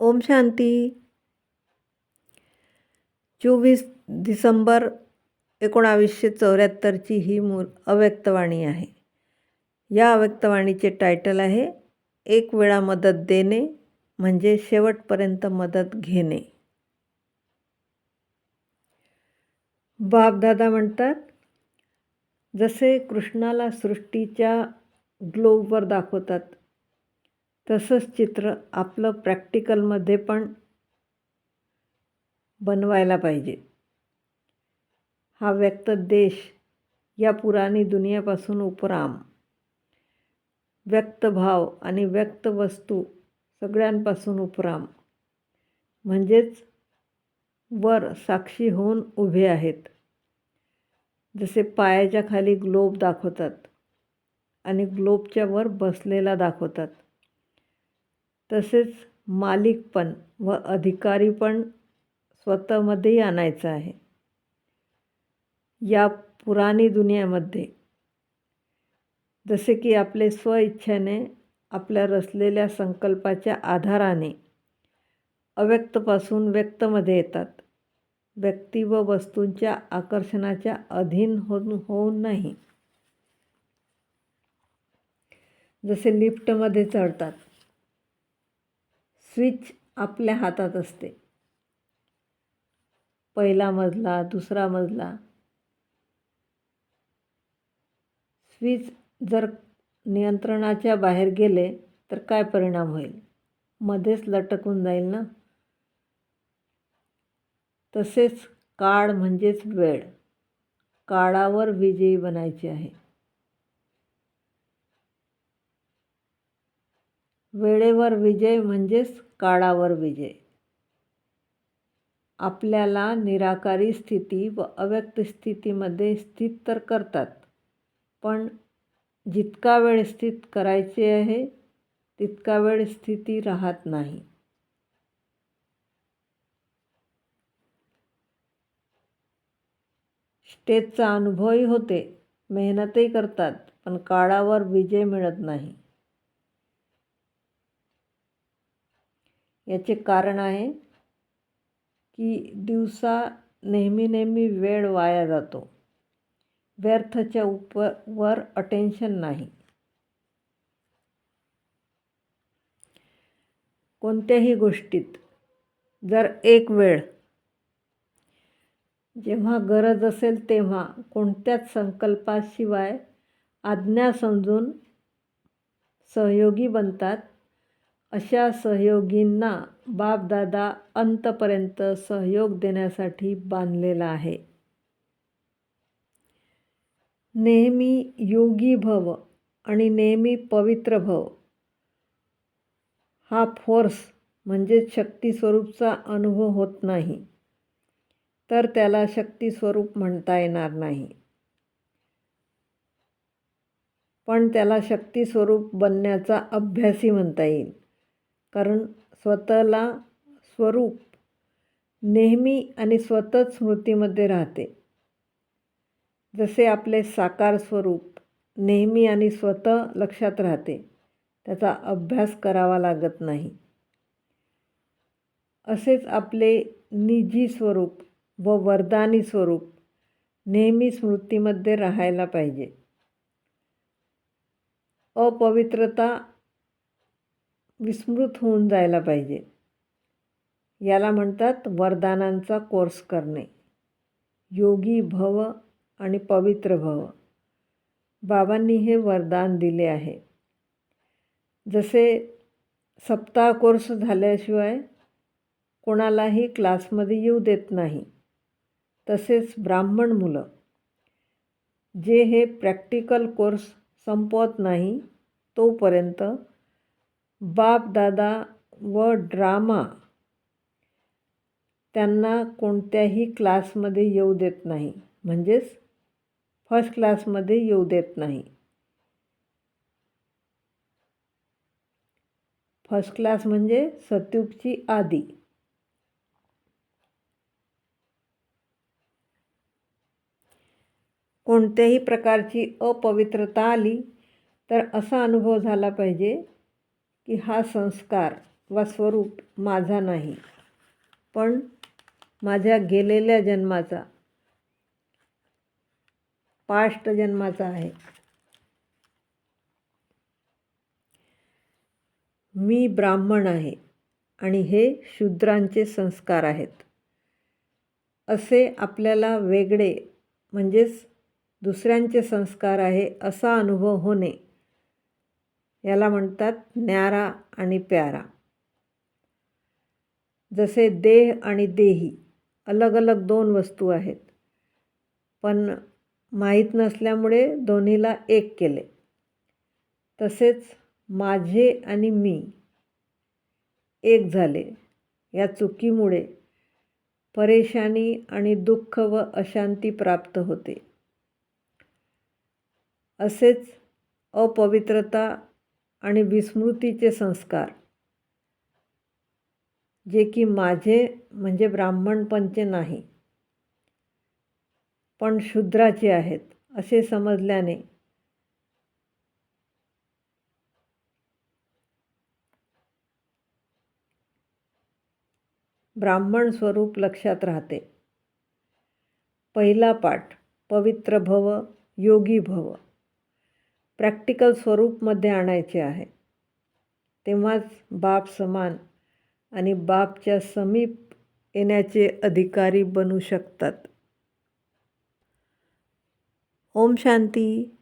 ओम शांती। चोवीस डिसेंबर एकोणावीसशे चौऱ्याहत्तरची ही मू अव्यक्तवाणी आहे. या अव्यक्तवाणीचे टायटल आहे एक वेळा मदत देणे म्हणजे शेवटपर्यंत मदत घेणे. बापदादा म्हणतात जसे कृष्णाला सृष्टीच्या ग्लोबवर दाखवतात तसंच चित्र आपलं प्रॅक्टिकलमध्ये पण बनवायला पाहिजे. हा व्यक्त देश या पुराणी दुनियापासून उपराम. व्यक्त भाव आणि व्यक्त वस्तू सगळ्यांपासून उपराम. म्हणजेच वर साक्षी होऊन उभे आहेत. जसे पायाच्या खाली ग्लोब दाखवतात आणि ग्लोबच्या वर बसलेला दाखवतात. तसेच मालिकपण व अधिकारीपण स्वतःमध्येही आणायचं आहे. या पुराणी दुनियामध्ये जसे की आपले स्वइच्छेने आपल्या रचलेल्या संकल्पाच्या आधाराने अव्यक्तपासून व्यक्तमध्ये येतात. व्यक्ती व वस्तूंच्या आकर्षणाच्या अधीन होऊन होऊन नाही. जसे लिफ्टमध्ये चढतात. स्विच आपल्या हातात असते. पहिला मजला दुसरा मजला. स्विच जर नियंत्रणाच्या बाहेर गेले तर काय परिणाम होईल? मध्येच लटकून जाईल ना? तसेच काळ म्हणजेच वेळ. काळावर विजयी बनायची आहे. वेळेवर विजय म्हणजेच काळावर विजय. आपल्याला निराकारी स्थिती व अव्यक्त स्थितीमध्ये स्थित तर करतात पण जितका वेळ स्थित करायचे आहे तितका वेळ स्थिती राहत नाही. स्टेजचा अनुभवही होते मेहनतही करतात पण काळावर विजय मिळत नाही. याचे कारण आहे की दिवसा नेहमी नेहमी वेळ वाया जातो. व्यर्थच्या उप वर अटेन्शन नाही. कोणत्याही गोष्टीत जर एक वेळ जेव्हा गरज असेल तेव्हा कोणत्याच संकल्पाशिवाय आज्ञा समजून सहयोगी बनतात. अशा सहयोगींना बापदादा अंतपर्यंत सहयोग देण्यासाठी बांधलेला आहे. नेहमी योगी भव आणि नेहमी पवित्र भव. हा फोर्स म्हणजेच शक्तीस्वरूपचा अनुभव होत नाही तर त्याला शक्तीस्वरूप म्हणता येणार नाही. पण त्याला शक्तीस्वरूप बनण्याचा अभ्यासही म्हणता येईल. कारण स्वतःला स्वरूप नेहमी आणि स्वतःच स्मृतीमध्ये राहते. जसे आपले साकार स्वरूप नेहमी आणि स्वतः लक्षात राहते त्याचा अभ्यास करावा लागत नाही. असेच आपले निजी स्वरूप व वरदानी स्वरूप नेहमी स्मृतीमध्ये राहायला पाहिजे. अपवित्रता विस्मृत होऊन जायला पाहिजे. याला म्हणतात वरदानांचा कोर्स करणे. योगी भव आणि पवित्र भव. बाबांनी हे वरदान दिले आहे. जसे सप्ताह कोर्स झाल्याशिवाय कोणालाही क्लासमध्ये येऊ देत नाही तसेच ब्राह्मण मुलं जे हे प्रॅक्टिकल कोर्स संपवत नाही तोपर्यंत बाप दादा व ड्रामा त्यांना कोणत्याही क्लासमध्ये येऊ देत नाही. म्हणजेच फर्स्ट क्लासमध्ये येऊ देत नाही. फर्स्ट क्लास म्हणजे सत्युगची आधी कोणत्याही प्रकारची अपवित्रता आली तर असा अनुभव झाला पाहिजे की हा संस्कार वा स्वरूप माझा नाही. पण माझ्या गेलेल्या जन्माचा पाष्ट जन्माचा आहे. मी ब्राह्मण आहे आणि हे शूद्रांचे संस्कार आहेत. असे आपल्याला वेगळे म्हणजेच दुसऱ्यांचे संस्कार आहे असा अनुभव होणे याला म्हणतात न्यारा आणि प्यारा. जसे देह आणि देही अलग अलग दोन वस्तू आहेत. पण माहीत नसल्यामुळे दोन्हीला एक केले. तसेच माझे आणि मी एक झाले. या चुकीमुळे परेशानी आणि दुःख व अशांती प्राप्त होते. असेच अपवित्रता आणि विस्मृतीचे संस्कार जे की माझे म्हणजे ब्राह्मणपणचे नाही पण शूद्राचे आहेत असे समजल्याने ब्राह्मण स्वरूप लक्षात राहते. पहिला पाठ पवित्र भव योगी भव. प्रॅक्टिकल स्वरूपमध्ये आणायचे आहे. तेव्हाच बाप समान आणि बापच्या समीप येण्याचे अधिकारी बनू शकतात. ओम शांती.